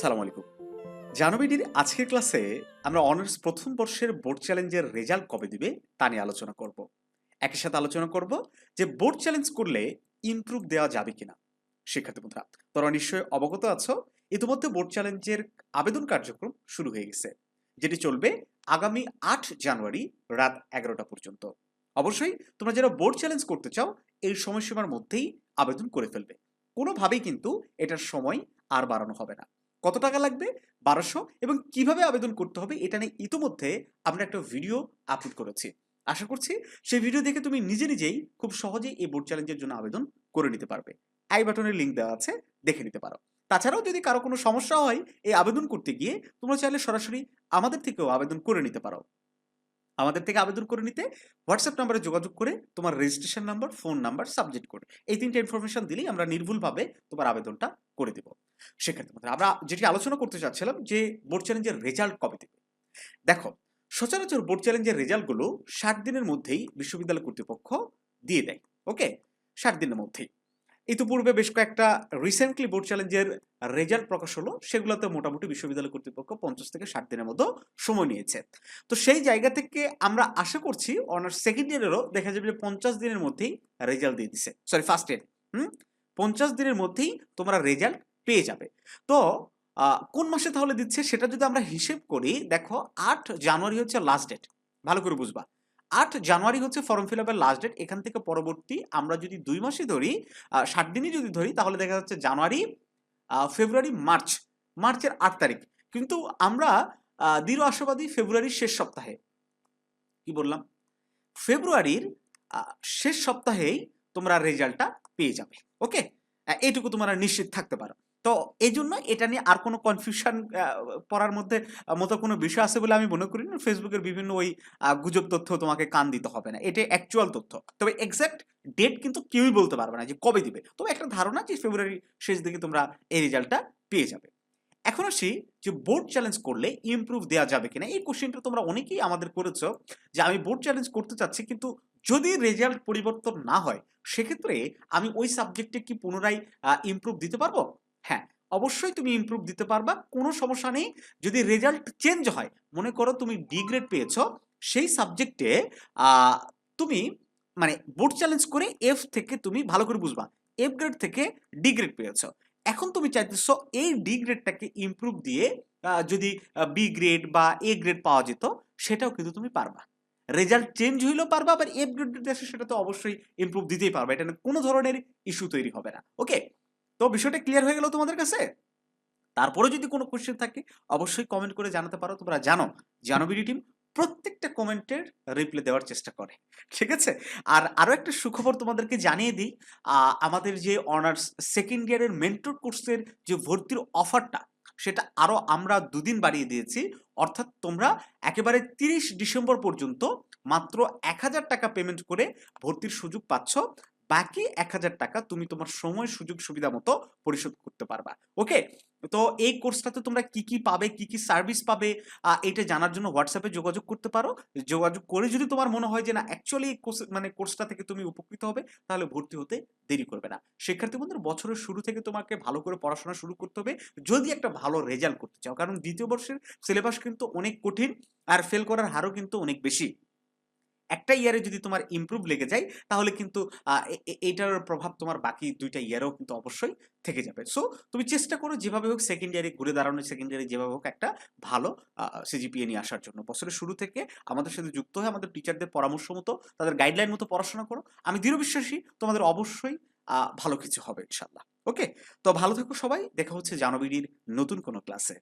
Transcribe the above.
আসসালামু আলাইকুম। জানুবিডির আজকের ক্লাসে আমরা অনার্স প্রথম বর্ষের বোর্ড চ্যালেঞ্জের রেজাল্ট কবে দিবে তা নিয়ে আলোচনা করব। একই সাথে আলোচনা করব যে বোর্ড চ্যালেঞ্জ করলে ইমপ্রুভ দেওয়া যাবে কিনা। শিক্ষার্থী বন্ধুরা, তোমরা নিশ্চয়ই অবগত আছো, ইতিমধ্যে বোর্ড চ্যালেঞ্জের আবেদন কার্যক্রম শুরু হয়ে গেছে, যেটি চলবে আগামী আট জানুয়ারি রাত এগারোটা পর্যন্ত। অবশ্যই তোমরা যারা বোর্ড চ্যালেঞ্জ করতে চাও, এই সময়সীমার মধ্যেই আবেদন করে ফেলবে। কোনোভাবেই কিন্তু এটার সময় আর বাড়ানো হবে না। কত টাকা লাগবে? বারোশো। এবং কীভাবে আবেদন করতে হবে? এটা নিয়ে ইতিমধ্যে আমরা একটা ভিডিও আপলোড করেছি। আশা করছি সেই ভিডিও দেখে তুমি নিজে নিজেই খুব সহজেই এই বোর্ড চ্যালেঞ্জের জন্য আবেদন করে নিতে পারবে। আই বাটনের লিঙ্ক দেওয়া আছে, দেখে নিতে পারো। তাছাড়াও যদি কারও কোনো সমস্যা হয় এই আবেদন করতে গিয়ে তোমরা চাইলে সরাসরি আমাদের থেকেও আবেদন করে নিতে পারো। আমাদের থেকে আবেদন করে নিতে হোয়াটসঅ্যাপ নাম্বারে যোগাযোগ করে তোমার registration number phone number subject code এই তিনটে ইনফরমেশন দিলেই আমরা নির্ভুলভাবে তোমার আবেদনটা করে দেবো। সেক্ষেত্রে আমরা যেটি আলোচনা করতে চাচ্ছিলাম যে বোর্ড চ্যালেঞ্জের রেজাল্ট কবে দেবে? দেখো, সচরাচর বোর্ড চ্যালেঞ্জের রেজাল্টগুলো ষাট দিনের মধ্যেই বিশ্ববিদ্যালয় কর্তৃপক্ষ দিয়ে দেয় ওকে ষাট দিনের মধ্যেই। ইতিপূর্বে বেশ কয়েকটা রিসেন্টলি বোর্ড চ্যালেঞ্জের রেজাল্ট প্রকাশ হলো, সেগুলোতে মোটামুটি বিশ্ববিদ্যালয় কর্তৃপক্ষ পঞ্চাশ থেকে ষাট দিনের মতো সময় নিয়েছে। তো সেই জায়গা থেকে আমরা আশা করছি অনার্স সেকেন্ড ইয়ারেরও দেখা যাবে যে পঞ্চাশ দিনের মধ্যেই রেজাল্ট দিয়ে দিছে। সরি ফার্স্ট ইয়ার হুম? পঞ্চাশ দিনের মধ্যেই তোমরা রেজাল্ট পেয়ে যাবে। তো কোন মাসে তাহলে দিচ্ছে সেটা যদি আমরা হিসেব করি, দেখো আট জানুয়ারি হচ্ছে লাস্ট ডেট ভালো করে বুঝবা। আট জানুয়ারি হচ্ছে ফর্ম ফিল আপের লাস্ট ডেট এখান থেকে পরবর্তী আমরা যদি দুই মাসে ধরি ষাট দিনই যদি ধরি, তাহলে দেখা যাচ্ছে জানুয়ারি ফেব্রুয়ারি, মার্চ, মার্চের আট তারিখ। কিন্তু আমরা দৃঢ় আশাবাদী ফেব্রুয়ারির শেষ সপ্তাহে। কি বললাম? ফেব্রুয়ারির শেষ সপ্তাহেই তোমরা রেজাল্টটা পেয়ে যাবে। ওকে? এইটুকু তোমরা নিশ্চিত থাকতে পারো। তো এই জন্য এটা নিয়ে আর কোনো কনফিউশন পড়ার মধ্যে মতো কোনো বিষয় আছে বলে আমি মনে করি না। ফেসবুকের বিভিন্ন ওই গুজব তথ্য তোমাকে কান দিতে হবে না। এটা অ্যাকচুয়াল তথ্য। তবে এক্সাক্ট ডেট কিন্তু কেউই বলতে পারবে না যে কবে দিবে। তবে একটা ধারণা যে ফেব্রুয়ারি শেষ দিকে তোমরা এই রেজাল্টটা পেয়ে যাবে। এখন আসি যে বোর্ড চ্যালেঞ্জ করলে ইমপ্রুভ দেওয়া যাবে কিনা? এই কোশ্চেনটা তোমরা অনেকেই আমাদের করেছ যে আমি বোর্ড চ্যালেঞ্জ করতে চাচ্ছি কিন্তু যদি রেজাল্ট পরিবর্তন না হয়, সেক্ষেত্রে আমি ওই সাবজেক্টে কি পুনরায় ইমপ্রুভ দিতে পারব? হ্যাঁ অবশ্যই তুমি ইমপ্রুভ দিতে পারবা, কোনো সমস্যা নেই। যদি রেজাল্ট চেঞ্জ হয়, মনে করো তুমি ডি গ্রেড পেয়েছ, সেই সাবজেক্টে তুমি মানে বোর্ড চ্যালেঞ্জ করে এফ থেকে তুমি ভালো করে বুঝবা। এফ গ্রেড থেকে ডি গ্রেড পেয়েছ। এখন তুমি চাইতেছো এই ডি গ্রেডটাকে ইমপ্রুভ দিয়ে যদি বি গ্রেড বা এ গ্রেড পাওয়া যেত, সেটাও কিন্তু তুমি পারবা। রেজাল্ট চেঞ্জ হইলেও পারবা, আবার এফ গ্রেড যদি আসে, সেটা তো অবশ্যই ইমপ্রুভ দিতেই পারবে। এটা কোনো ধরনের ইস্যু তৈরি হবে না। ওকে তো বিষয়টা ক্লিয়ার হয়ে গেল তোমাদের কাছে? তারপরে যদি কোনো কোয়েশ্চেন থাকে, অবশ্যই কমেন্ট করে জানাতে পারো। তোমরা জানো জানবিডি টিম প্রত্যেকটা কমেন্টের রিপ্লাই দেওয়ার চেষ্টা করে, ঠিক আছে? আর আরও একটা সুখবর তোমাদেরকে জানিয়ে দিই আমাদের যে অনার্স সেকেন্ড ইয়ারের মেন্টর কোর্সের যে ভর্তির অফারটা সেটা আরও আমরা দুদিন বাড়িয়ে দিয়েছি। অর্থাৎ তোমরা একেবারে তিরিশ ডিসেম্বর পর্যন্ত মাত্র এক হাজার টাকা পেমেন্ট করে ভর্তির সুযোগ পাচ্ছ। বাকি এক হাজার টাকা তুমি তোমার সময়, সুযোগ, সুবিধা মতো পরিশোধ করতে পারবা। ওকে তো এই কোর্সটাতে তোমরা কি কি পাবে, কি কি সার্ভিস পাবে এটা জানার জন্য হোয়াটসঅ্যাপে যোগাযোগ করতে পারো। যোগাযোগ করে যদি তোমার মনে হয় যে না অ্যাকচুয়ালি মানে কোর্সটা থেকে তুমি উপকৃত হবে, তাহলে ভর্তি হতে দেরি করবে না। শিক্ষার্থী বন্ধুরা, বছরের শুরু থেকে তোমাকে ভালো করে পড়াশোনা শুরু করতে হবে। যদি একটা ভালো রেজাল্ট করতে চাও, কারণ দ্বিতীয় বর্ষের সিলেবাস কিন্তু অনেক কঠিন, আর ফেল করার হারও কিন্তু অনেক বেশি। একটা ইয়ারে যদি তোমার ইমপ্রুভ লেগে যায়, তাহলে কিন্তু এইটার প্রভাব তোমার বাকি দুইটা ইয়ারেও কিন্তু অবশ্যই থেকে যাবে। সো তুমি চেষ্টা করো যেভাবে হোক সেকেন্ড ইয়ারে ঘুরে দাঁড়ানো সেকেন্ড ইয়ারে যেভাবে হোক একটা ভালো সিজিপিএ নিয়ে আসার জন্য। বছরের শুরু থেকে আমাদের সাথে যুক্ত হয়ে আমাদের টিচারদের পরামর্শ মতো, তাদের গাইডলাইন মতো পড়াশোনা করো। আমি দৃঢ় বিশ্বাসী, তোমাদের অবশ্যই ভালো কিছু হবে ইনশাল্লাহ ওকে তো ভালো থেকো সবাই, দেখা হচ্ছে জানবিডির নতুন কোনো ক্লাসে